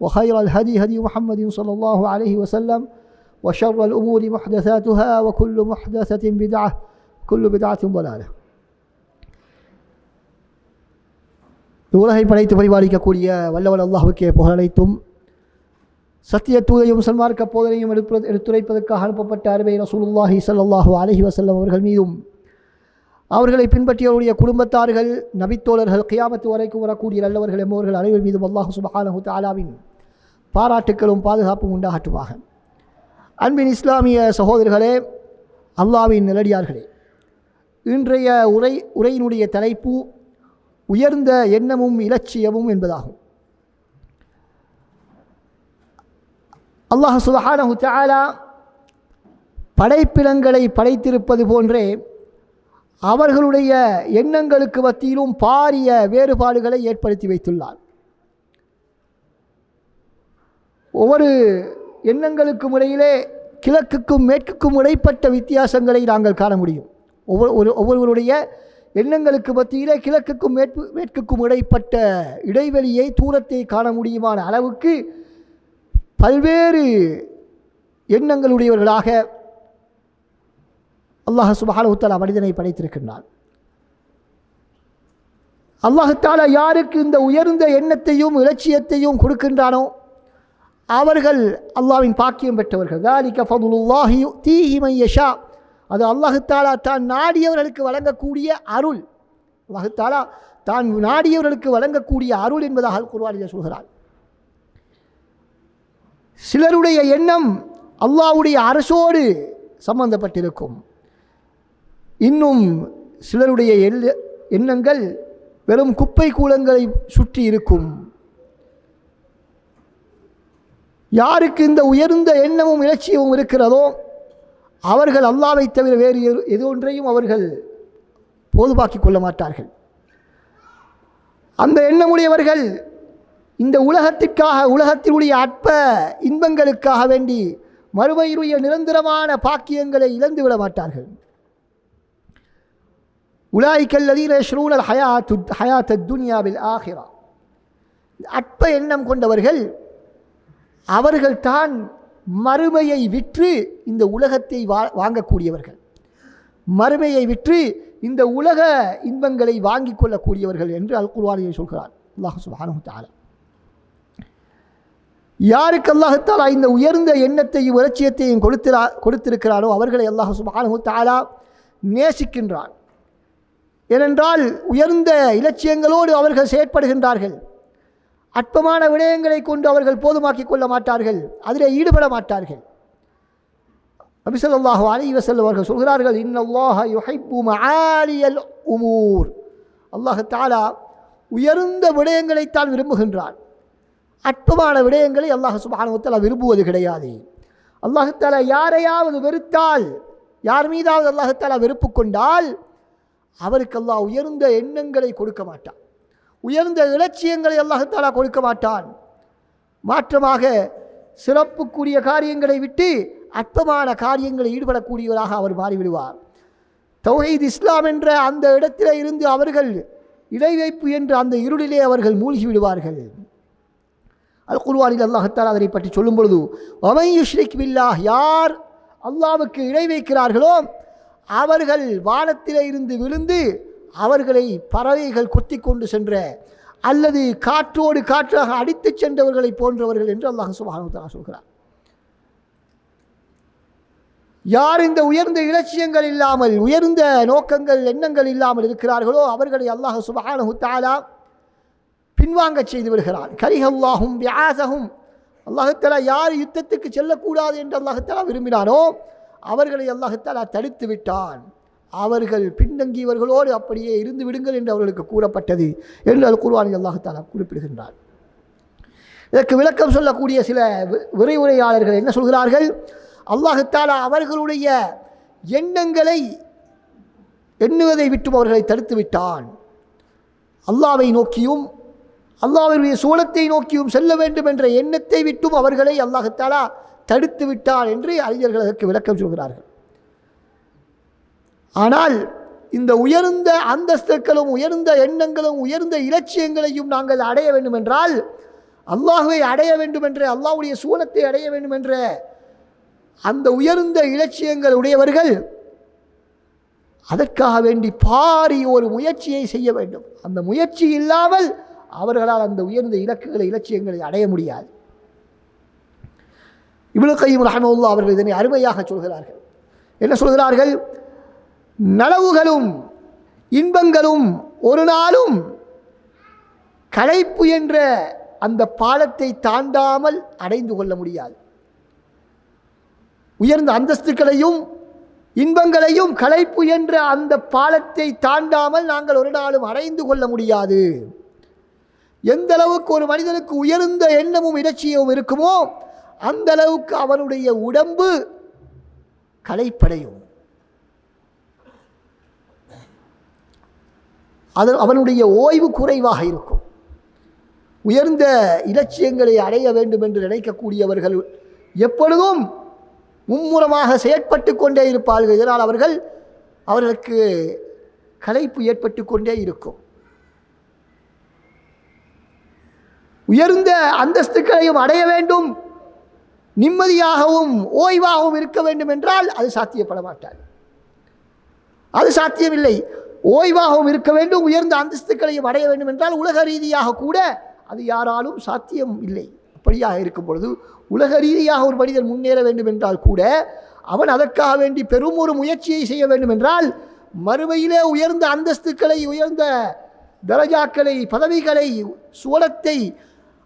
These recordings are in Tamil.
وخير الهدي هدي محمد صلى الله عليه وسلم وشر الأمور محدثاتها وكل محدثة بدعة كل بدعة ضلالة உலகை படைத்து பரிபாலிக்கக்கூடிய வல்லவல் அல்லாஹுக்கே புகழனைத்தும் சத்திய தூதையும் சன்மார்க்க போதனையும் எடுப்ப எடுத்துரைப்பதற்காக அனுப்பப்பட்ட அருமை ரசூலுல்லாஹி ஸல்லல்லாஹு அலைஹி வஸல்லம் அவர்கள் மீதும் அவர்களை பின்பற்றியவருடைய குடும்பத்தார்கள் நபித்தோழர்கள் கியாமத்து வரைக்கும் வரக்கூடிய நல்லவர்கள் என்பவர்கள் அனைவர் மீதும் அல்லாஹு சுபஹானஹு தாலாவின் பாராட்டுக்களும் பாதுகாப்பும் உண்டாகட்டுமாக. அன்பின் இஸ்லாமிய சகோதரர்களே அல்லாவின் நிலடியார்களே இன்றைய உரை உரையினுடைய தலைப்பு உயர்ந்த எண்ணமும் இலட்சியமும் என்பதாகும். அல்லாஹ் சுபஹானஹு தாலா படைப்பிலங்களை படைத்திருப்பது போன்றே அவர்களுடைய எண்ணங்களுக்கு மத்தியிலும் பாரிய வேறுபாடுகளை ஏற்படுத்தி வைத்துள்ளார். ஒவ்வொரு எண்ணங்களுக்கும் இடையிலே கிழக்குக்கும் மேற்குக்கும் இடைப்பட்ட வித்தியாசங்களை நாங்கள் காண முடியும். ஒவ்வொரு ஒரு ஒவ்வொருவருடைய எண்ணங்களுக்கு மத்தியிலே கிழக்குக்கும் மேற்கு மேற்குக்கும் இடைப்பட்ட இடைவெளியை தூரத்தை காண முடியுமான அளவுக்கு பல்வேறு எண்ணங்களுடையவர்களாக அல்லாஹ் சுபஹானஹுத்தாலா மனிதனை படைத்திருக்கின்றான். அல்லாஹாலா யாருக்கு இந்த உயர்ந்த எண்ணத்தையும் இலட்சியத்தையும் கொடுக்கின்றானோ அவர்கள் அல்லாவின் பாக்கியம் பெற்றவர்கள். தாலிக்க ஃபதுலுல்லாஹி தீஹி யஷா அது அல்லாஹாலா தான் நாடியவர்களுக்கு வழங்கக்கூடிய அருள். அல்லாஹாலா தான் நாடியவர்களுக்கு வழங்கக்கூடிய அருள் என்பதாக குர்வானில் சொல்கிறார். சிலருடைய எண்ணம் அல்லாவுடைய அரசோடு சம்பந்தப்பட்டிருக்கும். இன்னும் சிலருடைய எல் எண்ணங்கள் வெறும் குப்பை கூலங்களை சுற்றி இருக்கும். யாருக்கு இந்த உயர்ந்த எண்ணமும் இலட்சியமும் இருக்கிறதோ அவர்கள் அல்லாவை தவிர வேறு எது ஒன்றையும் அவர்கள் போதுபாக்கிக் கொள்ள மாட்டார்கள். அந்த எண்ணமுடையவர்கள் இந்த உலகத்திற்காக உலகத்தினுடைய அற்ப இன்பங்களுக்காக வேண்டி மறுமையினுடைய நிரந்தரமான பாக்கியங்களை இழந்து விட மாட்டார்கள். உலாய்கல்லதீன ஷ்ரூனல் ஹயாத்து ஹயா தத்துனியாவில் ஆகிறா அற்ப எண்ணம் கொண்டவர்கள் அவர்கள் தான் மறுமையை விற்று இந்த உலகத்தை வா வாங்கக்கூடியவர்கள். மறுமையை விற்று இந்த உலக இன்பங்களை வாங்கிக் கொள்ளக்கூடியவர்கள் என்று அல் குர்வானியை சொல்கிறார். அல்லாஹ் சுபானு தாலா யாருக்கு அல்லாஹாலா இந்த உயர்ந்த எண்ணத்தையும் உலட்சியத்தையும் கொடுத்திரா கொடுத்திருக்கிறாரோ அவர்களை அல்லாஹ் சுபானு தாலா நேசிக்கின்றான். ஏனென்றால் உயர்ந்த இலட்சியங்களோடு அவர்கள் செயற்படுகின்றார்கள். அற்பமான விடயங்களை கொண்டு அவர்கள் போதுமாக்கிக் கொள்ள மாட்டார்கள். அதிலே ஈடுபட மாட்டார்கள். அபிசல்லாஹு அலி வசல் அவர்கள் சொல்கிறார்கள் இன்னல்லாஹ யுஹைப்பு மஆலியல் உமூர். அல்லாஹ் தாலா உயர்ந்த விடயங்களைத்தான் விரும்புகின்றான். அற்பமான விடயங்களை அல்லாஹ் சுபானுவத்தாலா விரும்புவது கிடையாது. அல்லாஹாலா யாரையாவது வெறுத்தால் யார் மீதாவது அல்லாஹாலா வெறுப்பு கொண்டால் அவருக்கு அல்லாஹ் உயர்ந்த எண்ணங்களை கொடுக்க மாட்டான். உயர்ந்த இலட்சியங்களை அல்லாஹத்தாலா கொடுக்க மாட்டான். மாற்றமாக சிறப்புக்குரிய காரியங்களை விட்டு அற்பமான காரியங்களில் ஈடுபடக்கூடியவராக அவர் மாறிவிடுவார். தௌஹீத் இஸ்லாம் என்ற அந்த இடத்திலே இருந்து அவர்கள் இடைவைப்பு என்ற அந்த இருளிலே அவர்கள் மூழ்கி விடுவார்கள் அல் குர்வானில் அல்லாஹத்தால் அதனை பற்றி சொல்லும் பொழுது ஒமையுஷ்ரிக் பில்லாஹ் யார் அல்லாவுக்கு இணை வைக்கிறார்களோ அவர்கள் வானத்திலே இருந்து விழுந்து அவர்களை பறவைகள் கொத்தி கொண்டு சென்ற அல்லது காற்றோடு காற்றாக அடித்துச் சென்றவர்களை போன்றவர்கள் என்று அல்லாஹ் சுபானு சொல்கிறார் யார் இந்த உயர்ந்த இலட்சியங்கள் இல்லாமல் உயர்ந்த நோக்கங்கள் எண்ணங்கள் இல்லாமல் இருக்கிறார்களோ அவர்களை அல்லாஹ் சுபஹானஹு தஆலா பின்வாங்கச் செய்து வருகிறார் கரிஹல்லாகும் வியாசகும் அல்லாஹத்தலா யார் யுத்தத்துக்கு செல்லக்கூடாது என்று அல்லாஹத்தலா விரும்பினானோ அவர்களை அல்லாஹுத்தலா தடுத்து விட்டான். அவர்கள் பின்தங்கியவர்களோடு அப்படியே இருந்து விடுங்கள் என்று அவர்களுக்கு கூறப்பட்டது என்று அது குருவானி அல்லாஹத்தாலா குறிப்பிடுகின்றார் இதற்கு விளக்கம் சொல்லக்கூடிய சில வி- விரைவுரையாளர்கள் என்ன சொல்கிறார்கள்? அல்லாஹத்தாலா அவர்களுடைய எண்ணங்களை எண்ணுவதை விட்டும் அவர்களை தடுத்து விட்டான். அல்லாவை நோக்கியும் அல்லாவினுடைய சூழத்தை நோக்கியும் செல்ல வேண்டும் என்ற எண்ணத்தை விட்டும் அவர்களை அல்லாஹத்தாலா தடுத்து விட்டான் என்று அறிஞர்கள் அதற்கு விளக்கம் சொல்கிறார்கள். ஆனால் இந்த உயர்ந்த அந்தஸ்துக்களும் உயர்ந்த எண்ணங்களும் உயர்ந்த இலட்சியங்களையும் நாங்கள் அடைய வேண்டும் என்றால் அல்லாஹுவை அடைய வேண்டும் என்ற அல்லாஹுடைய சூழத்தை அடைய வேண்டும் என்ற அந்த உயர்ந்த இலட்சியங்கள் உடையவர்கள் அதற்காக வேண்டி பாரி ஒரு முயற்சியை செய்ய வேண்டும். அந்த முயற்சி இல்லாமல் அவர்களால் அந்த உயர்ந்த இலக்குகளை இலட்சியங்களை அடைய முடியாது. இவ்வளவு கையும் ரஹமவுல்லா அவர்கள் இதனை அருமையாக சொல்கிறார்கள். என்ன சொல்கிறார்கள்? நனவுகளும் இன்பங்களும் ஒரு நாளும் களைப்பு என்ற அந்த பாலத்தை தாண்டாமல் அடைந்து கொள்ள முடியாது. உயர்ந்த அந்தஸ்துக்களையும் இன்பங்களையும் களைப்பு என்ற அந்த பாலத்தை தாண்டாமல் நாங்கள் ஒரு நாளும் அடைந்து கொள்ள முடியாது. எந்த அளவுக்கு ஒரு மனிதனுக்கு உயர்ந்த எண்ணமும் இலட்சியமும் இருக்குமோ அந்த அளவுக்கு அவனுடைய உடம்பு களைப்படையும். அது அவனுடைய ஓய்வு குறைவாக இருக்கும். உயர்ந்த இலட்சியங்களை அடைய வேண்டும் என்று நினைக்கக்கூடியவர்கள் எப்பொழுதும் மும்முரமாக செயற்பட்டு கொண்டே இருப்பார்கள். இதனால் அவர்கள் அவர்களுக்கு களைப்பு ஏற்பட்டு கொண்டே இருக்கும். உயர்ந்த அந்தஸ்துக்களையும் அடைய வேண்டும். நிம்மதியாகவும் ஓய்வாகவும் இருக்க வேண்டும் என்றால் அது சாத்தியப்பட மாட்டாது அது சாத்தியமில்லை. ஓய்வாகவும் இருக்க வேண்டும் உயர்ந்த அந்தஸ்துக்களையும் அடைய வேண்டும் என்றால் உலக ரீதியாக கூட அது யாராலும் சாத்தியம் இல்லை. அப்படியாக இருக்கும் பொழுது உலக ரீதியாக ஒரு மனிதன் முன்னேற வேண்டும் என்றால் கூட அவன் அதற்காக வேண்டி பெரும் ஒரு முயற்சியை செய்ய வேண்டும் என்றால் மறுமையிலே உயர்ந்த அந்தஸ்துக்களை உயர்ந்த தரஜாக்களை பதவிகளை சூழத்தை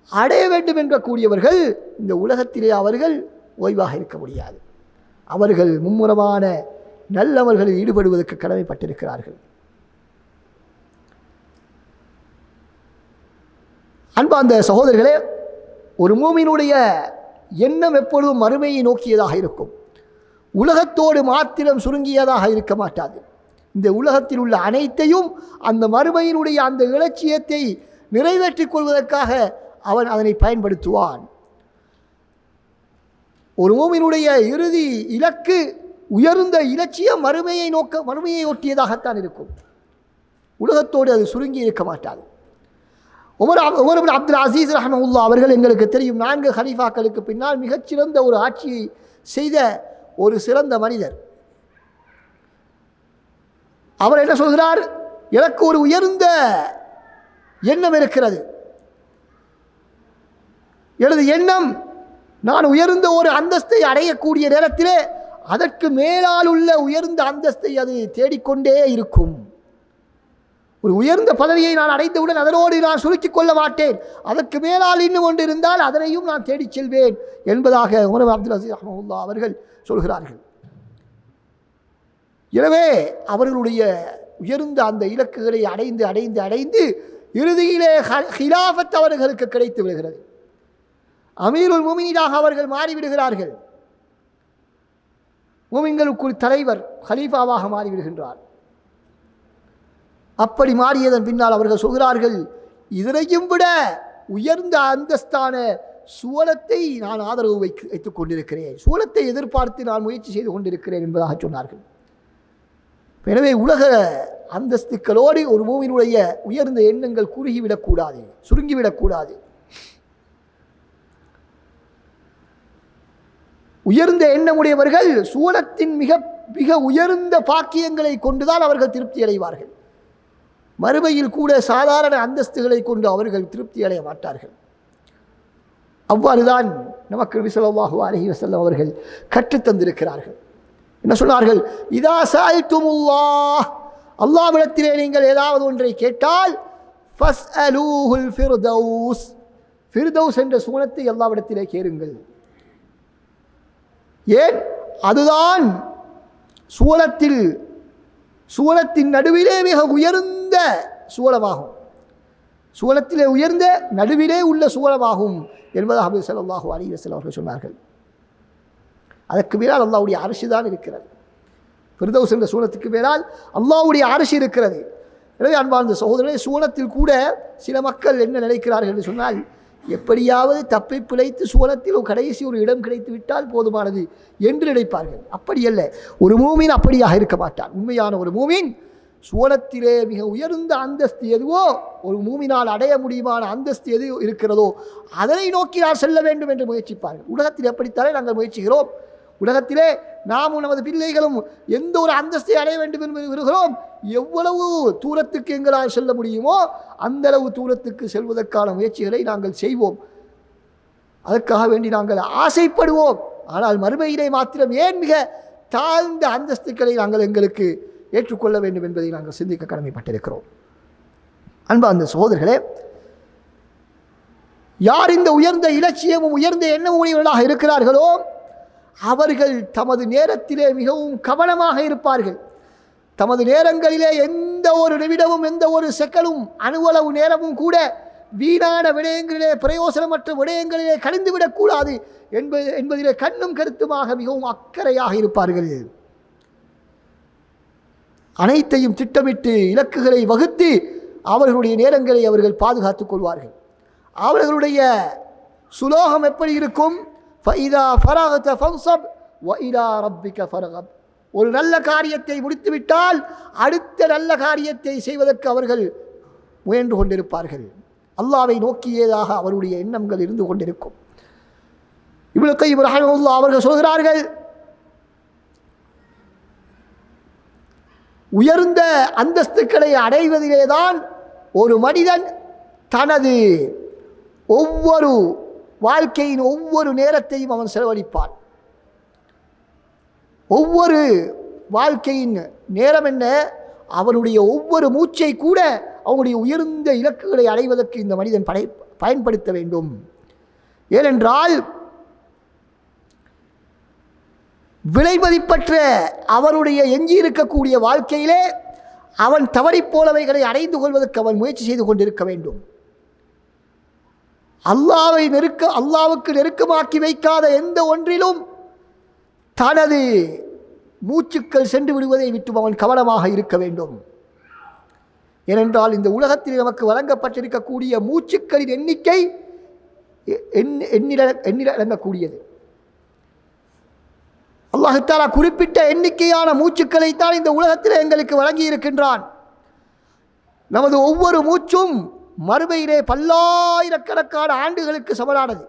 அடைய வேண்டும் என்ற கூடியவர்கள் இந்த உலகத்திலே அவர்கள் ஓய்வாக இருக்க முடியாது. அவர்கள் மும்முரமான நல்லவர்களில் ஈடுபடுவதற்கு கடமைப்பட்டிருக்கிறார்கள். அன்பார்ந்த சகோதரர்களே ஒரு மூமினுடைய எண்ணம் எப்பொழுதும் மறுமையை நோக்கியதாக இருக்கும். உலகத்தோடு மாத்திரம் சுருங்கியதாக இருக்க மாட்டாது. இந்த உலகத்தில் உள்ள அனைத்தையும் அந்த மறுமையினுடைய அந்த இலட்சியத்தை நிறைவேற்றிக் கொள்வதற்காக அவன் அதனை பயன்படுத்துவான். ஒரு மூமினுடைய இறுதி இலக்கு உயர்ந்த இலட்சியம் மறுமையை நோக்க மறுமையை ஒட்டியதாகத்தான் இருக்கும். உலகத்தோடு அது சுருங்கி இருக்க மாட்டாது. உமர் அப்- உமர் அப்துல் அசீஸ் ரஹமவுல்லா அவர்கள் எங்களுக்கு தெரியும் நான்கு ஹலீஃபாக்களுக்கு பின்னால் மிகச்சிறந்த ஒரு ஆட்சியை செய்த ஒரு சிறந்த மனிதர். அவர் என்ன சொல்கிறார்? எனக்கு ஒரு உயர்ந்த எண்ணம் இருக்கிறது. எனது எண்ணம் நான் உயர்ந்த ஒரு அந்தஸ்தை அடையக்கூடிய நேரத்திலே அதற்கு மேலால் உள்ள உயர்ந்த அந்தஸ்தை அது தேடிக்கொண்டே இருக்கும். ஒரு உயர்ந்த பதவியை நான் அடைந்தவுடன் அதனோடு நான் சுருக்கிக் கொள்ள மாட்டேன். அதற்கு மேலால் இன்னும் ஒன்று இருந்தால் அதனையும் நான் தேடிச் செல்வேன் என்பதாக உமர் அப்துல் அசீஸ் அஹமதுல்லா அவர்கள் சொல்கிறார்கள். எனவே அவர்களுடைய உயர்ந்த அந்த இலக்குகளை அடைந்து அடைந்து அடைந்து இறுதியிலே ஹ- ஹிலாஃபத் அவர்களுக்கு கிடைத்து விடுகிறது. அமீருல் முமினீனாக அவர்கள் மாறிவிடுகிறார்கள். மூமின்களுக்குள் தலைவர் ஹலீஃபாவாக மாறிவிடுகின்றார். அப்படி மாறியதன் பின்னால் அவர்கள் சொல்கிறார்கள் இதனையும் விட உயர்ந்த அந்தஸ்தான சூலத்தை நான் ஆதரவு வைத்து வைத்துக் கொண்டிருக்கிறேன். சூலத்தை எதிர்பார்த்து நான் முயற்சி செய்து கொண்டிருக்கிறேன் என்பதாக சொன்னார்கள். எனவே உலக அந்தஸ்துக்களோடு ஒரு மூவினுடைய உயர்ந்த எண்ணங்கள் குறுகிவிடக்கூடாது சுருங்கிவிடக்கூடாது. உயர்ந்த எண்ணமுடையவர்கள் சூலத்தின் மிக மிக உயர்ந்த பாக்கியங்களை கொண்டுதான் அவர்கள் திருப்தி அடைவார்கள். மறுமையில் கூட சாதாரண அந்தஸ்துகளை கொண்டு அவர்கள் திருப்தி அடைய மாட்டார்கள். அவ்வாறுதான் நமக்கு நபி ஸல்லல்லாஹு வசல்லம் அவர்கள் கற்றுத்தந்திருக்கிறார்கள் என்ன சொன்னார்கள்? இதா சாய்த்துமுல்லாஹ் அல்லாஹ்விடத்திலே நீங்கள் ஏதாவது ஒன்றை கேட்டால் ஃபஸ்அலூஹுல் ஃபிர்தௌஸ். ஃபிர்தௌஸ் என்ற சூனத்தை அல்லாஹ்விடத்திலே கேளுங்கள். ஏன்? அதுதான் சூலத்தில் சூலத்தின் நடுவிலே மிக உயர்ந்த சூலமாகும் சூலத்திலே உயர்ந்த நடுவிலே உள்ள சூலமாகும் என்பதாக அபு ஸல்லல்லாஹு அலி வஸல்லம் அவர்கள் சொன்னார்கள். அதற்கு மேலால் அல்லாவுடைய அரசு தான் இருக்கிறது. பிரதோஸ் என்ற சூலத்துக்கு மேலால் அல்லாவுடைய அரசு இருக்கிறது. எனவே அன்பார்ந்த சகோதரர்களே சூலத்தில் கூட சில மக்கள் என்ன நினைக்கிறார்கள் என்று சொன்னால் எப்படியாவது தப்பி பிழைத்து சூலத்தில் ஒரு கடைசி ஒரு இடம் கிடைத்து விட்டால் போதுமானது என்று நினைப்பார்கள். அப்படி அல்ல. ஒரு மூமின் அப்படியாக இருக்க மாட்டான். உண்மையான ஒரு மூமின் சோளத்திலே மிக உயர்ந்த அந்தஸ்து எதுவோ ஒரு மூமினால் அடைய முடியுமான அந்தஸ்து எது இருக்கிறதோ அதனை நோக்கி நான் செல்ல வேண்டும் என்று முயற்சிப்பார்கள். உலகத்தில் எப்படித்தானே நாங்கள் முயற்சிக்கிறோம்? உலகத்திலே நாமும் நமது பிள்ளைகளும் எந்த ஒரு அந்தஸ்தை அடைய வேண்டும் என்று விரும்புகிறோம்? எவ்வளவு தூரத்துக்கு எங்களால் செல்ல முடியுமோ அந்த அளவு தூரத்துக்கு செல்வதற்கான முயற்சிகளை நாங்கள் செய்வோம். அதற்காக வேண்டி நாங்கள் ஆசைப்படுவோம். ஆனால் மறுமையிலே மாத்திரம் ஏன் மிக தாழ்ந்த அந்தஸ்துக்களை நாங்கள் எங்களுக்கு ஏற்றுக்கொள்ள வேண்டும் என்பதை நாங்கள் சிந்திக்க கடமைப்பட்டிருக்கிறோம். அன்பா அந்த சகோதரர்களே யார் இந்த உயர்ந்த இலட்சியமும் உயர்ந்த எண்ணமும் உடையவர்களாக இருக்கிறார்களோ அவர்கள் தமது நேரத்திலே மிகவும் கவனமாக இருப்பார்கள். தமது நேரங்களிலே எந்த ஒரு நிமிடமும் எந்த ஒரு செக்கலும் அணுவளவு நேரமும் கூட வீணான விடயங்களிலே பிரயோசனமற்ற விடயங்களிலே கழிந்துவிடக்கூடாது என்பது என்பதிலே கண்ணும் கருத்துமாக மிகவும் அக்கறையாக இருப்பார்கள். அனைத்தையும் திட்டமிட்டு இலக்குகளை வகுத்து அவர்களுடைய நேரங்களை அவர்கள் பாதுகாத்துக் கொள்வார்கள். அவர்களுடைய சுலோகம் எப்படி இருக்கும்? ஃபைதா ஃபரகத ஃபன்சப் வ இலா ரப்பிக ஃபரகப் ஒரு நல்ல காரியத்தை முடித்துவிட்டால் அடுத்த நல்ல காரியத்தை செய்வதற்கு அவர்கள் முயன்று கொண்டிருப்பார்கள். அல்லாவை நோக்கியதாக அவருடைய எண்ணங்கள் இருந்து கொண்டிருக்கும். இவ்வளவு கை இப்ராஹிமுல்லா அவர்கள் சொல்கிறார்கள் உயர்ந்த அந்தஸ்துக்களை அடைவதிலேதான் ஒரு மனிதன் தனது ஒவ்வொரு வாழ்க்கையின் ஒவ்வொரு நேரத்தையும் அவன் செலவழிப்பான். ஒவ்வொரு வாழ்க்கையின் நேரம் என்ன? அவனுடைய ஒவ்வொரு மூச்சை கூட அவனுடைய உயர்ந்த இலக்குகளை அடைவதற்கு இந்த மனிதன் படை பயன்படுத்த வேண்டும். ஏனென்றால் விலைமதிப்பற்ற அவனுடைய எஞ்சி இருக்கக்கூடிய வாழ்க்கையிலே அவன் தவறிப்போலவைகளை அடைந்து கொள்வதற்கு அவன் முயற்சி செய்து கொண்டிருக்க வேண்டும். அல்லாவை நெருக்க அல்லாவுக்கு நெருக்கமாக்கி வைக்காத எந்த ஒன்றிலும் தனது மூச்சுக்கள் சென்று விடுவதை விட்டு அவன் கவனமாக இருக்க வேண்டும். ஏனென்றால் இந்த உலகத்தில் நமக்கு வழங்கப்பட்டிருக்கக்கூடிய மூச்சுக்களின் எண்ணிக்கை எண்ணிட எண்ணிட எண்ணிலடங்கக்கூடியது அல்லாஹுத்தாலா குறிப்பிட்ட எண்ணிக்கையான மூச்சுக்களைத்தான் இந்த உலகத்தில் எங்களுக்கு வழங்கி இருக்கின்றான் நமது ஒவ்வொரு மூச்சும் மறுமையிலே பல்லாயிரக்கணக்கான ஆண்டுகளுக்கு சமனானது.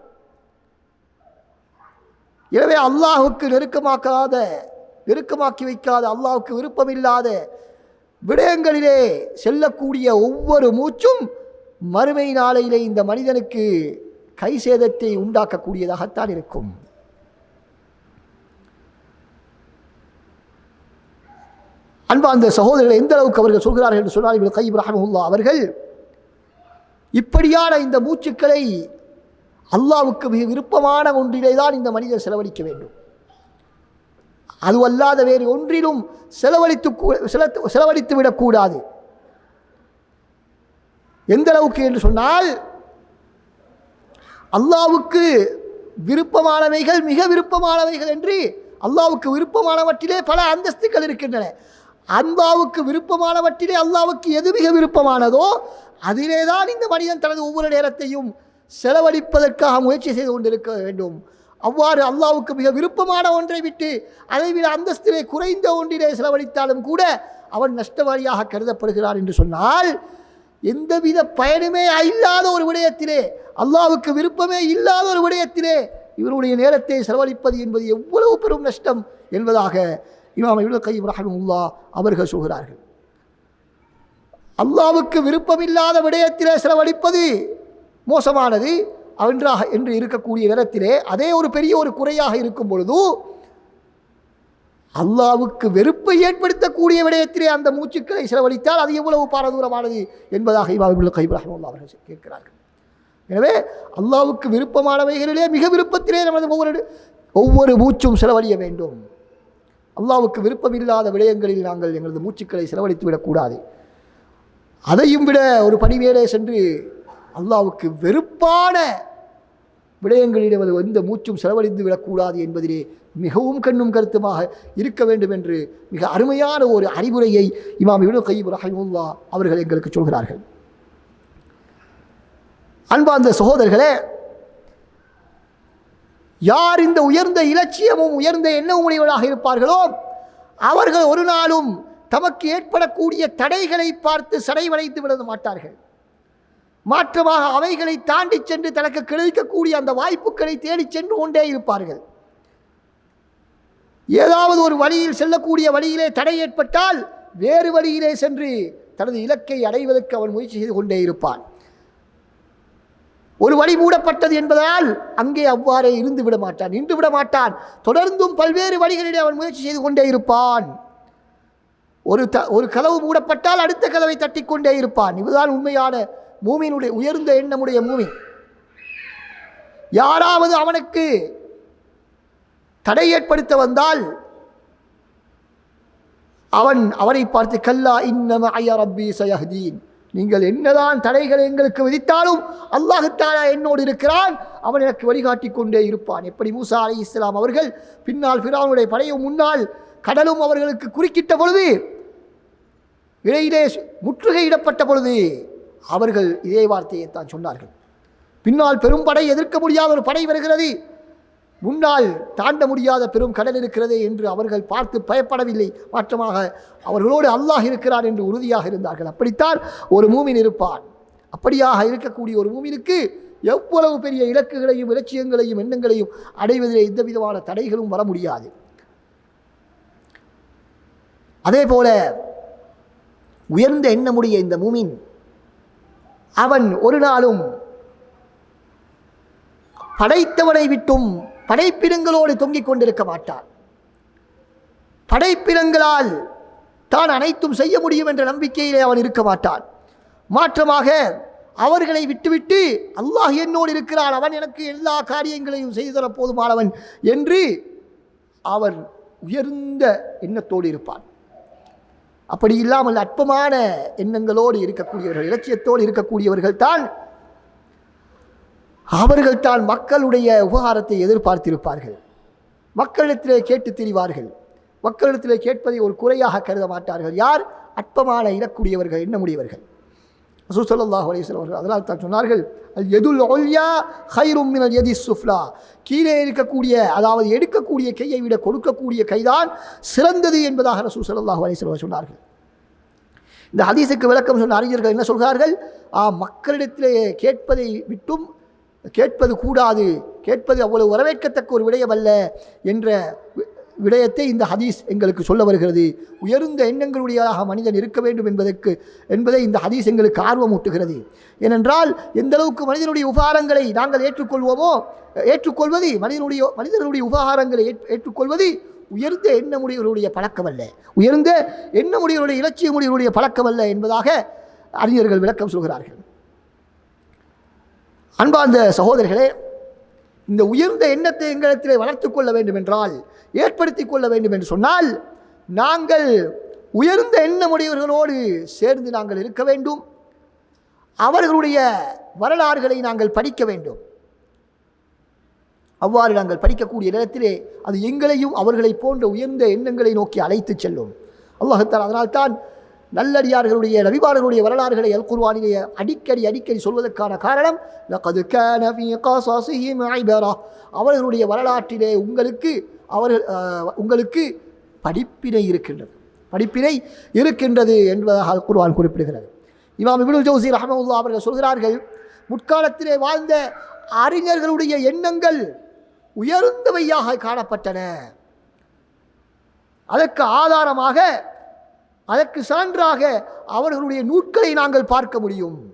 எனவே அல்லாஹுக்கு நெருக்கமாக்காத நெருக்கமாக்கி வைக்காத அல்லாஹுக்கு விருப்பமில்லாத விடயங்களிலே செல்லக்கூடிய ஒவ்வொரு மூச்சும் மறுமை நாளையிலே இந்த மனிதனுக்கு கை சேதத்தை உண்டாக்கக்கூடியதாகத்தான் இருக்கும். அன்பா அந்த சகோதரர்கள் எந்த அளவுக்கு அவர்கள் சொல்கிறார்கள் என்று சொன்னால் இவர் கை இப்ராஹிமுல்லா அவர்கள் இப்படியான இந்த மூச்சுக்களை அல்லாவுக்கு மிக விருப்பமான ஒன்றிலே தான் இந்த மனிதர் செலவழிக்க வேண்டும். அது அல்லாத வேறு ஒன்றிலும் செலவழித்து செலத்து செலவழித்து விடக்கூடாது. எந்த அளவுக்கு என்று சொன்னால் அல்லாவுக்கு விருப்பமானவைகள் மிக விருப்பமானவைகள் என்று அல்லாவுக்கு விருப்பமானவற்றிலே பல அந்தஸ்துகள் இருக்கின்றன. அல்லாவுக்கு விருப்பமானவற்றிலே அல்லாவுக்கு எது மிக விருப்பமானதோ அதிலே தான் இந்த மனிதன் தனது ஒவ்வொரு நேரத்தையும் செலவழிப்பதற்காக முயற்சி செய்து கொண்டிருக்க வேண்டும். அவ்வாறு அல்லாவுக்கு மிக விருப்பமான ஒன்றை விட்டு அதைவிட அந்தஸ்திலே குறைந்த ஒன்றிலே செலவழித்தாலும் கூட அவன் நஷ்டவாரியாக கருதப்படுகிறான் என்று சொன்னால் எந்தவித பயனுமே இல்லாத ஒரு விடயத்திலே அல்லாவுக்கு விருப்பமே இல்லாத ஒரு விடயத்திலே இவருடைய நேரத்தை செலவழிப்பது என்பது எவ்வளவு பெரும் நஷ்டம் என்பதாக இமாம் இவ்வளோ கை ரஹமுல்லா அவர்கள் சொல்கிறார்கள். அல்லாவுக்கு விருப்பமில்லாத விடயத்திலே செலவழிப்பது மோசமானது. அவன்றாக என்று இருக்கக்கூடிய நேரத்திலே அதே ஒரு பெரிய ஒரு குறையாக இருக்கும் பொழுது அல்லாவுக்கு வெறுப்பை ஏற்படுத்தக்கூடிய விடயத்திலே அந்த மூச்சுக்களை செலவழித்தால் அது எவ்வளவு பாரதூரமானது என்பதாக இவாபில் கைப் அவர்கள் கேட்கிறார்கள். எனவே அல்லாவுக்கு விருப்பமானவைகளிலே மிக விருப்பத்திலே நமது ஒவ்வொரு ஒவ்வொரு மூச்சும் செலவழிய வேண்டும். அல்லாவுக்கு விருப்பமில்லாத விடயங்களில் நாங்கள் எங்களது மூச்சுக்களை செலவழித்து விடக்கூடாது அதையும் விட ஒரு பணிவேலே சென்று அல்லாவுக்கு வெறுப்பான விடயங்களிடம் அது எந்த மூச்சும் செலவழிந்து விடக்கூடாது என்பதிலே மிகவும் கண்ணும் கருத்துமாக இருக்க வேண்டும் என்று மிக அருமையான ஒரு அறிவுரையை இமாம் இவனு கையும் ரஹிமுல்லா அவர்கள் எங்களுக்கு சொல்கிறார்கள். அன்பார்ந்த சகோதரர்களே யார் இந்த உயர்ந்த இலட்சியமும் உயர்ந்த எண்ண உடையவர்களாக இருப்பார்களோ அவர்கள் ஒரு நாளும் தமக்கு ஏற்படக்கூடிய தடைகளை பார்த்து சடைவடைந்து விட மாட்டார்கள். மாற்றமாக அவைகளை தாண்டி சென்று தனக்கு கிடைக்கக்கூடிய அந்த வாய்ப்புகளை தேடிச் சென்று கொண்டே இருப்பார்கள். ஏதாவது ஒரு வழியில் செல்லக்கூடிய வழியிலே தடை ஏற்பட்டால் வேறு வழியிலே சென்று தனது இலக்கை அடைவதற்கு அவன் முயற்சி செய்து கொண்டே இருப்பான். ஒரு வழி மூடப்பட்டது என்பதால் அங்கே அவ்வாறே இருந்து விட மாட்டான் நின்று விட மாட்டான். தொடர்ந்தும் பல்வேறு வழிகளிலே அவன் முயற்சி செய்து கொண்டே இருப்பான். ஒரு த ஒரு கதவு மூடப்பட்டால் அடுத்த கதவை தட்டிக்கொண்டே இருப்பான். இதுதான் உண்மையான மூமியினுடைய உயர்ந்த எண்ணமுடைய மூமி. யாராவது அவனுக்கு தடை ஏற்படுத்த வந்தால் அவன் அவனை பார்த்து கல்லா இன்னம ஐயா ரப்பி சயஹதீன். நீங்கள் என்னதான் தடைகளை எங்களுக்கு விதித்தாலும் அல்லாஹுத்தாலா என்னோடு இருக்கிறான். அவன் எனக்கு வழிகாட்டி கொண்டே இருப்பான். எப்படி மூசா அலை இஸ்லாம் அவர்கள் பின்னால் ஃபிரானுடைய படையும் முன்னால் கடலும் அவர்களுக்கு குறுக்கிட்ட பொழுது இடையிலே முற்றுகையிடப்பட்ட பொழுது அவர்கள் இதே வார்த்தையை தான் சொன்னார்கள். பின்னால் பெரும் படை எதிர்க்க முடியாத ஒரு படை வருகிறது. முன்னால் தாண்ட முடியாத பெரும் கடல் இருக்கிறதே என்று அவர்கள் பார்த்து பயப்படவில்லை. மாற்றமாக அவர்களோடு அல்லாஹ் இருக்கிறார் என்று உறுதியாக இருந்தார்கள். அப்படித்தான் ஒரு மூமின் இருப்பான். அப்படியாக இருக்கக்கூடிய ஒரு மூமினுக்கு எவ்வளவு பெரிய இலக்குகளையும் இலட்சியங்களையும் எண்ணங்களையும் அடைவதிலே எந்த விதமான தடைகளும் வர முடியாது. அதே போல உயர்ந்த எண்ணமுடைய இந்த மூமின் அவன் ஒரு நாளும் படைத்தவனை விட்டும் படைப்பினங்களோடு தொங்கிக் கொண்டிருக்க மாட்டான். படைப்பினங்களால் தான் அனைத்தும் செய்ய முடியும் என்ற நம்பிக்கையிலே அவன் இருக்க மாட்டான். மாற்றமாக அவர்களை விட்டுவிட்டு அல்லாஹ் என்னோடு இருக்கிறான் அவன் எனக்கு எல்லா காரியங்களையும் செய்து தர போதுமானவன் என்று அவன் உயர்ந்த எண்ணத்தோடு இருப்பான். அப்படி இல்லாமல் அற்பமான எண்ணங்களோடு இருக்கக்கூடியவர்கள் இலட்சியத்தோடு இருக்கக்கூடியவர்கள் தான் அவர்கள் தான் மக்களுடைய உபகாரத்தை எதிர்பார்த்திருப்பார்கள். மக்களிடத்திலே கேட்டு திரிவார்கள். மக்களிடத்திலே கேட்பதை ஒரு குறையாக கருத மாட்டார்கள். யார்? அற்பமான இடக்கூடியவர்கள் எண்ணமுடையவர்கள். ரசூசல்லாஹ் அலிஸ்லாம் அவர்கள் அதனால் தான் சொன்னார்கள் அல் எதுல் ஒல்யா ஹைரும் மினல் எதி சுஃப்லா. கீழே இருக்கக்கூடிய அதாவது எடுக்கக்கூடிய கையை விட கொடுக்கக்கூடிய கைதான் சிறந்தது என்பதாக ரசூசல்லாஹ் அலிஸ்லாம் சொன்னார்கள். இந்த ஹதீஸுக்கு விளக்கம் சொன்ன அறிஞர்கள் என்ன சொல்கிறார்கள்? ஆ மக்களிடத்திலே கேட்பதை விட்டும் கேட்பது கூடாது கேட்பது அவ்வளவு வரவேற்கத்தக்க ஒரு விடயம் அல்ல என்ற விடயத்தை இந்த ஹதீஸ் எங்களுக்கு சொல்ல வருகிறது. உயர்ந்த எண்ணங்களுடையதாக மனிதன் இருக்க வேண்டும் என்பதற்கு என்பதை இந்த ஹதீஸ் எங்களுக்கு ஆர்வம் ஊட்டுகிறது ஏனென்றால் எந்தளவுக்கு மனிதனுடைய உபகாரங்களை நாங்கள் ஏற்றுக்கொள்வோமோ ஏற்றுக்கொள்வது மனிதனுடைய மனிதனுடைய உபகாரங்களை ஏற்றுக்கொள்வது உயர்ந்த எண்ணமுடையவர்களுடைய பழக்கமல்ல உயர்ந்த எண்ணமுடையவருடைய இலட்சியமுடையவருடைய பழக்கமல்ல என்பதாக அறிஞர்கள் விளக்கம் சொல்கிறார்கள். அன்பார்ந்த சகோதரர்களே இந்த உயர்ந்த எண்ணத்தை எங்களிடத்தில் வளர்த்து கொள்ள வேண்டும் என்றால் ஏற்படுத்தி கொள்ள வேண்டும் என்று சொன்னால் நாங்கள் உயர்ந்த எண்ணமுடையவர்களோடு சேர்ந்து நாங்கள் இருக்க வேண்டும். அவர்களுடைய வரலாறுகளை நாங்கள் படிக்க வேண்டும். அவ்வாறு நாங்கள் படிக்கக்கூடிய நேரத்திலே அது எங்களையும் அவர்களை போன்ற உயர்ந்த எண்ணங்களை நோக்கி அழைத்துச் செல்லும். அல்லாஹத்தால் அதனால்தான் நல்லடியார்களுடைய நபிபாரர்களுடைய வரலாறுகளை அல் குர்வானிலே அடிக்கடி அடிக்கடி சொல்வதற்கான காரணம் அவர்களுடைய வரலாற்றிலே உங்களுக்கு அவர்கள் உங்களுக்கு படிப்பினை இருக்கின்றது. படிப்பினை இருக்கின்றது என்பதாக அல் குர்வான் குறிப்பிடுகிறது. இமாம் இப்னு ஜோசி ரஹமவுல்லா அவர்கள் சொல்கிறார்கள் முற்காலத்திலே வாழ்ந்த அறிஞர்களுடைய எண்ணங்கள் உயர்ந்தவையாக காணப்பட்டன. அதற்கு ஆதாரமாக அதற்கு சான்றாக அவர்களுடைய நூட்களை நாங்கள் பார்க்க முடியும்.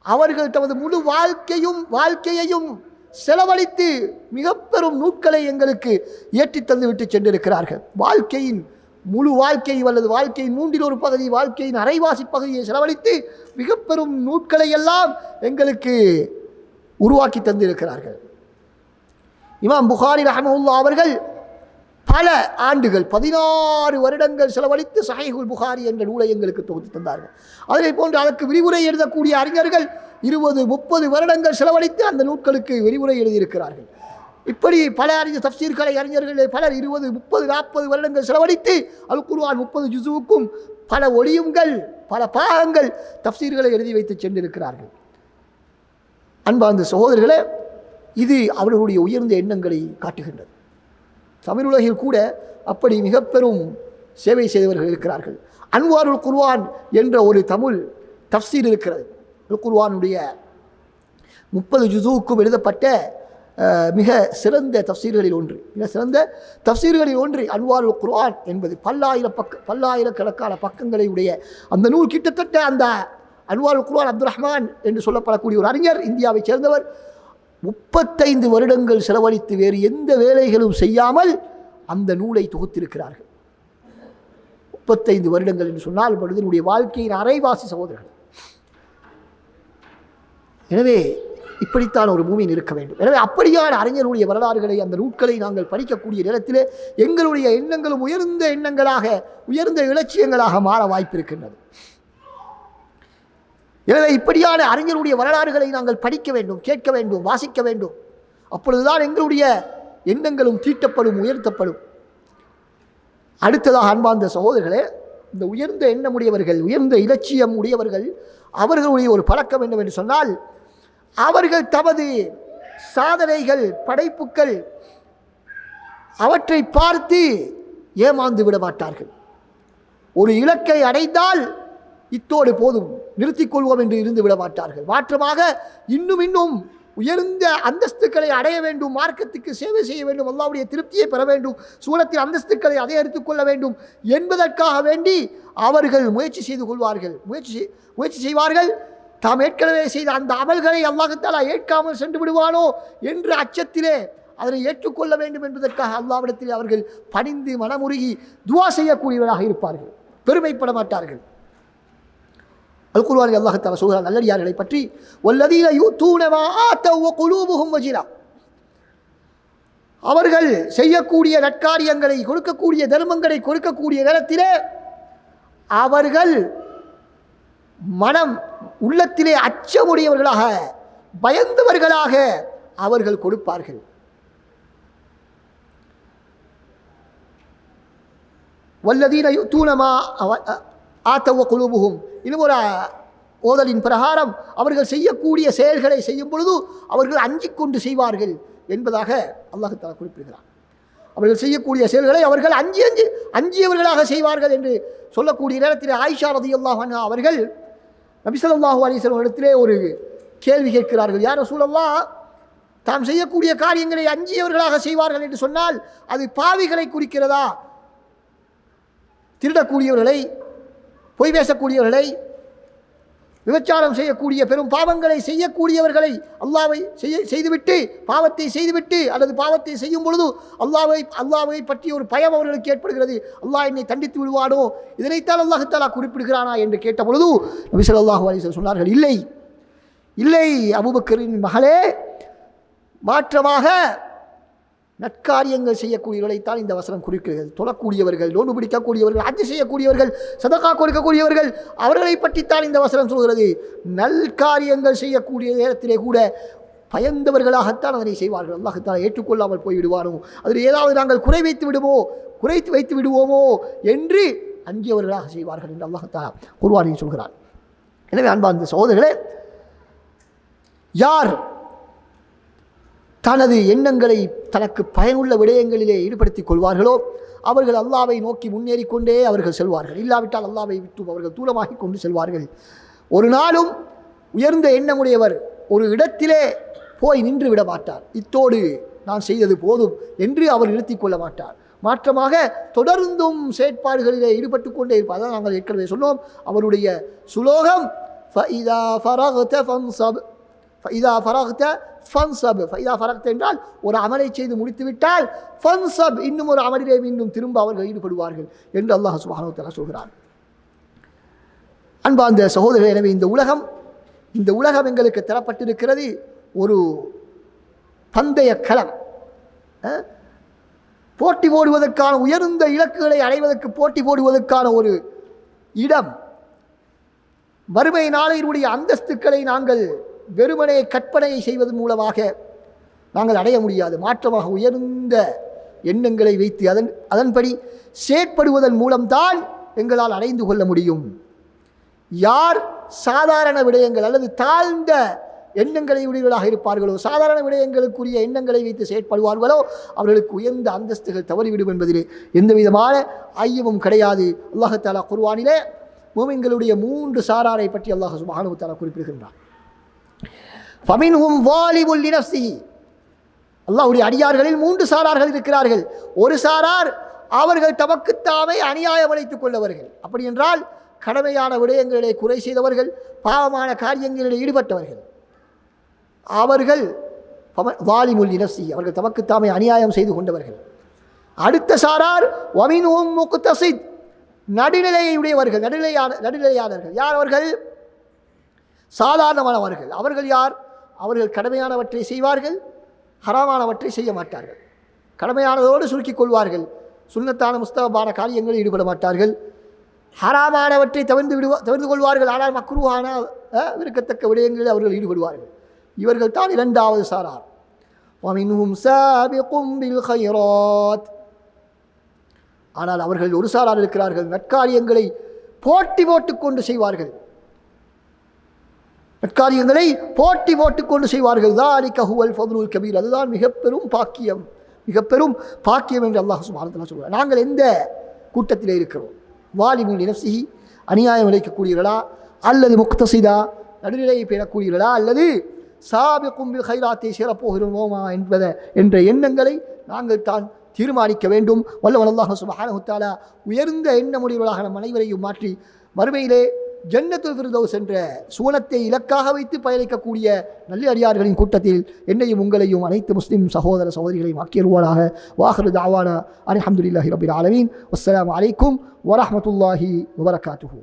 அவர்கள் தமது முழு வாழ்க்கையும் வாழ்க்கையையும் செலவழித்து மிக பெரும் நூட்களை எங்களுக்கு ஏற்றித் தந்துவிட்டு சென்றிருக்கிறார்கள். வாழ்க்கையின் முழு வாழ்க்கை அல்லது வாழ்க்கையின் மூன்றில் ஒரு பகுதி வாழ்க்கையின் அரைவாசி பகுதியை செலவழித்து மிக பெரும் நூட்களை எல்லாம் எங்களுக்கு உருவாக்கி தந்திருக்கிறார்கள். இமாம் புகாரி ரஹமுல்லா அவர்கள் பல ஆண்டுகள் பதினாறு வருடங்கள் செலவழித்து சஹைகுல் புகாரி என்ற நூலை எங்களுக்கு தொகுத்து தந்தார்கள். அதனை போன்று அதற்கு விரிவுரை எழுதக்கூடிய அறிஞர்கள் இருபது முப்பது வருடங்கள் செலவழித்து அந்த நூல்களுக்கு விரிவுரை எழுதியிருக்கிறார்கள். இப்படி பல அறிஞர் தப்சீர்களை அறிஞர்கள் பலர் இருபது முப்பது நாற்பது வருடங்கள் செலவழித்து அல் குருவான் முப்பது ஜுசுவுக்கும் பல ஒளியுங்கள் பல பாகங்கள் தப்சீர்களை எழுதி வைத்து சென்றிருக்கிறார்கள். அன்பார்ந்த சகோதரர்களே இது அவர்களுடைய உயர்ந்த எண்ணங்களை காட்டுகின்றது. தமிழுலகில் கூட அப்படி மிக பெரும் சேவை செய்தவர்கள் இருக்கிறார்கள். அன்வாருல் குர்வான் என்ற ஒரு தமிழ் தஃசீர் இருக்கிறது. அல் குர்வானுடைய முப்பது ஜுசுவுக்கும் எழுதப்பட்ட மிக சிறந்த தஃசீர்களில் ஒன்று. மிக சிறந்த தஃசீர்களில் ஒன்று அன்வார் குர்ஆன் என்பது. பல்லாயிர பக்க பல்லாயிரக்கணக்கான பக்கங்களை உடைய அந்த நூல் கிட்டத்தட்ட அந்த அன்வார் குர்ஆன் அப்துல் ரஹ்மான் என்று சொல்லப்படக்கூடிய ஒரு அறிஞர் இந்தியாவைச் சேர்ந்தவர். முப்பத்தைந்து வருடங்கள் செலவழித்து வேறு எந்த வேலைகளும் செய்யாமல் அந்த நூலை தொகுத்திருக்கிறார்கள். முப்பத்தைந்து வருடங்கள் என்று சொன்னால் மனிதனுடைய வாழ்க்கையின் அரைவாசி சகோதரர்கள் எனவே இப்படித்தான் ஒரு மூமியின் இருக்க வேண்டும். எனவே அப்படியான அறிஞருடைய வரலாறுகளை அந்த நூட்களை நாங்கள் படிக்கக்கூடிய நேரத்தில் எங்களுடைய எண்ணங்களும் உயர்ந்த எண்ணங்களாக உயர்ந்த இலட்சியங்களாக மாற வாய்ப்பிருக்கின்றது எனவே இப்படியான அறிஞருடைய வரலாறுகளை நாங்கள் படிக்க வேண்டும் கேட்க வேண்டும் வாசிக்க வேண்டும். அப்பொழுதுதான் எங்களுடைய எண்ணங்களும் தீட்டப்படும் உயர்த்தப்படும். அடுத்ததாக அன்பார்ந்த சகோதரர்களே இந்த உயர்ந்த எண்ணமுடையவர்கள் உயர்ந்த இலட்சியம் உடையவர்கள் அவர்களுடைய ஒரு பழக்கம் என்னவென்று சொன்னால் அவர்கள் தமது சாதனைகள் படைப்புக்கள் அவற்றை பார்த்து ஏமாந்து விட மாட்டார்கள். ஒரு இலக்கை அடைந்தால் இத்தோடு போதும் நிறுத்திக் கொள்வோம் என்று இருந்து விட மாட்டார்கள் மாற்றமாக இன்னும் இன்னும் உயர்ந்த அந்தஸ்துக்களை அடைய வேண்டும் மார்க்கத்துக்கு சேவை செய்ய வேண்டும் அல்லாவுடைய திருப்தியை பெற வேண்டும் சூழத்தில் அந்தஸ்துக்களை அதிகரித்துக் கொள்ள வேண்டும் என்பதற்காக வேண்டி அவர்கள் முயற்சி செய்து கொள்வார்கள். முயற்சி செய்- முயற்சி செய்வார்கள். தாம் ஏற்கனவே செய்த அந்த அமல்களை அல்லாஹத்தாலா ஏற்காமல் சென்று விடுவானோ என்ற அச்சத்திலே அதனை ஏற்றுக்கொள்ள வேண்டும் என்பதற்காக அல்லாவிடத்தில் அவர்கள் பணிந்து மனமுருகி துவா செய்யக்கூடியவராக இருப்பார்கள். பெருமைப்பட மாட்டார்கள். அல் குர்ஆனில் அல்லாஹ் சொல்கிறார் நல்லடியார்களை பற்றி வல்லதீன யூ தூணவா ஆத்தவ் வ வஜிலா. அவர்கள் செய்யக்கூடிய நற்காரியங்களை கொடுக்கக்கூடிய தர்மங்களை கொடுக்கக்கூடிய நேரத்திலே அவர்கள் மனம் உள்ளத்திலே அச்சமுடையவர்களாக பயந்தவர்களாக அவர்கள் கொடுப்பார்கள். வல்லதீன தூணமா ஆத்தவ குழுபுகும் இன்னும் ஒரு ஓதலின் பிரகாரம் அவர்கள் செய்யக்கூடிய செயல்களை செய்யும் பொழுது அவர்கள் அஞ்சிக் கொண்டு செய்வார்கள் என்பதாக அல்லாஹ் குறிப்பிடுகிறார் அவர்கள் செய்யக்கூடிய செயல்களை அவர்கள் அஞ்சி அஞ்சு அஞ்சியவர்களாக செய்வார்கள் என்று சொல்லக்கூடிய நேரத்தில் ஆயிஷா ரதியுல்லாஹ் அன்ஹா அவர்கள் நபிசல்லாஹு அலிஸ்லாம் இடத்திலே ஒரு கேள்வி கேட்கிறார்கள். யார் சூழல்லா தாம் செய்யக்கூடிய காரியங்களை அஞ்சியவர்களாக செய்வார்கள் என்று சொன்னால் அது பாவிகளை குறிக்கிறதா? திருடக்கூடியவர்களை பொய் பேசக்கூடியவர்களை விபச்சாரம் செய்யக்கூடிய பெரும் பாவங்களை செய்யக்கூடியவர்களை அல்லாவை செய்ய செய்துவிட்டு பாவத்தை செய்துவிட்டு அல்லது பாவத்தை செய்யும் பொழுது அல்லாவை அல்லாவை பற்றிய ஒரு பயம் அவர்களுக்கு ஏற்படுகிறது. அல்லாஹ் என்னை தண்டித்து விடுவானோ? இதனைத்தான் அல்லாஹத்தாலா குறிப்பிடுகிறானா என்று கேட்ட பொழுது நபி ஸல்லல்லாஹு சொன்னார்கள் இல்லை இல்லை அபுபக்கரின் மகளே மாற்றமாக நற்காரியங்கள் செய்யக்கூடியவர்களைத்தான் இந்த வசனம் குறிக்கிறது. தொழக்கூடியவர்கள் நோன்பு பிடிக்கக்கூடியவர்கள் ஆட்சி செய்யக்கூடியவர்கள் சதக்கா கொடுக்கக்கூடியவர்கள் அவர்களை பற்றித்தான் இந்த வசனம் சொல்கிறது. நல்காரியங்கள் செய்யக்கூடிய நேரத்திலே கூட பயந்தவர்களாகத்தான் அதனை செய்வார்கள். அல்லாஹத்தான் ஏற்றுக்கொள்ளாமல் போய்விடுவானோ? அதில் ஏதாவது நாங்கள் குறை வைத்து விடுமோ? குறைத்து வைத்து விடுவோமோ? என்று அஞ்சியவர்களாக செய்வார்கள் என்று அல்லாஹத்தான் குருவானியை சொல்கிறார் எனவே அன்பார்ந்த சகோதரர்களே யார் தனது எண்ணங்களை தனக்கு பயனுள்ள விடயங்களிலே ஈடுபடுத்திக் கொள்வார்களோ? அவர்கள் அல்லாவை நோக்கி முன்னேறி கொண்டே அவர்கள் செல்வார்கள். இல்லாவிட்டால் அல்லாவை விட்டு அவர்கள் தூரமாகி கொண்டு செல்வார்கள். ஒரு நாளும் உயர்ந்த எண்ணமுடையவர் ஒரு இடத்திலே போய் நின்று விட மாட்டார். இத்தோடு நான் செய்தது போதும் என்று அவர் நிறுத்திக் கொள்ள மாட்டார். மாற்றமாக தொடர்ந்தும் செயற்பாடுகளிலே ஈடுபட்டு கொண்டே இருப்பார் தான் நாங்கள் ஏற்கனவே சொன்னோம். அவருடைய சுலோகம் ஃபஇதா ஃபரக்த ஃபன்சப் ஃபஇதா ஃபன்சப் ஃபைதா ஃபரக்த் என்றால் ஒரு அமலை செய்து முடித்துவிட்டால் ஃபன்சப் இன்னும் ஒரு அமலிலே மீண்டும் திரும்ப அவர்கள் ஈடுபடுவார்கள் என்று அல்லாஹ் சுப்ஹானஹு சொல்கிறார் அன்பார்ந்த சகோதரர்களே எனவே இந்த உலகம் இந்த உலகம் எங்களுக்கு தரப்பட்டிருக்கிறது ஒரு பந்தய களம். போட்டி போடுவதற்கான உயர்ந்த இலக்குகளை அடைவதற்கு போட்டி போடுவதற்கான ஒரு இடம். வறுமை நாளையினுடைய அந்தஸ்துக்களை நாங்கள் வெறுமனே கற்பனை செய்வதன் மூலமாக நாங்கள் அடைய முடியாது. மாற்றமாக உயர்ந்த எண்ணங்களை வைத்து அதன் அதன்படி செயற்படுவதன் மூலம்தான் எங்களால் அடைந்து கொள்ள முடியும். யார் சாதாரண விடயங்கள் அல்லது தாழ்ந்த எண்ணங்களை உடையவர்களாக இருப்பார்களோ சாதாரண விடயங்களுக்குரிய எண்ணங்களை வைத்து செயற்படுவார்களோ அவர்களுக்கு உயர்ந்த அந்தஸ்துகள் தவறிவிடும் என்பதிலே எந்த விதமான ஐயமும் கிடையாது. அல்லாஹத்தாலா குர்வானிலே மூமின்களுடைய மூன்று சாராரை பற்றி அல்லாஹ் சுபானு குறிப்பிடுகின்றார் ஃபமின்ஹும் வாலிபுல் லினஃப்ஸிஹி அல்லாஹ்வுடைய அடியார்களில் மூன்று சாரார்கள் இருக்கிறார்கள். ஒரு சாரார் அவர்கள் தமக்குத்தாமே அநியாயம் அழைத்துக் கொள்ளவர்கள் அப்படி என்றால் கடமையான விடயங்களிலே குறை செய்தவர்கள் பாவமான காரியங்களிலே ஈடுபட்டவர்கள். அவர்கள் வாலிமுல் இனசி அவர்கள் தமக்குத்தாமே அநியாயம் செய்து கொண்டவர்கள். அடுத்த சாரார் வமின் ஓம் முக்குத்தசித் நடுநிலையை உடையவர்கள் நடுநிலையான நடுநிலையானவர்கள். யார் அவர்கள்? சாதாரணமானவர்கள் அவர்கள். யார்? அவர்கள் கடமையானவற்றை செய்வார்கள் ஹராமானவற்றை செய்ய மாட்டார்கள். கடமையானதோடு சுருக்கிக் கொள்வார்கள். சுண்ணத்தான முஸ்தபான காரியங்களில் ஈடுபட மாட்டார்கள். ஹராமானவற்றை தவிர்ந்து விடுவா தவிர்த்து கொள்வார்கள். ஆனால் மக்ருவான விருக்கத்தக்க விடயங்களில் அவர்கள் ஈடுபடுவார்கள். இவர்கள் தான் இரண்டாவது சாரார். ஆனால் அவர்கள் ஒரு சாரார் இருக்கிறார்கள். நற்காரியங்களை போட்டி போட்டுக்கொண்டு செய்வார்கள். நற்காரியங்களை போட்டி போட்டுக்கொண்டு செய்வார்கள். தான் கஹுவல் ஃபதுலுல் கபீர் அதுதான் மிக பெரும் பாக்கியம். மிக பெரும் பாக்கியம் என்று அல்லாஹ் சுப்ஹானஹு சொல்கிறார் நாங்கள் எந்த கூட்டத்திலே இருக்கிறோம்? வாலிபின் நினசி அநியாயம் இழைக்கக்கூடியவர்களா அல்லது முக்தசிதா நடுநிலையை பெறக்கூடியவர்களா அல்லது சாபி கும்பில் ஹைராத்தை சேரப்போகிறோமா என்பத என்ற எண்ணங்களை நாங்கள் தான் தீர்மானிக்க வேண்டும். வல்லவன் அல்லாஹ் சுப்ஹானஹு உயர்ந்த எண்ணமுடையவர்களாக நம் அனைவரையும் மாற்றி மறுமையிலே ஜன்னத்துல் ஃபிர்தௌஸ் என்ற சுவனத்தை இலக்காக வைத்து பயணிக்கக்கூடிய நல்ல அடியார்களின் கூட்டத்தில் என்னையும் உங்களையும் அனைத்து முஸ்லீம் சகோதர சகோதரிகளையும் ஆக்கியருவாராக வாஹரு தாவானா அல்ஹம்துலில்லாஹி ரபில் ஆலமீன் அஸ்லாம் அலைக்கும் வரஹ்மத்துல்லாஹி வபரகாத்துஹு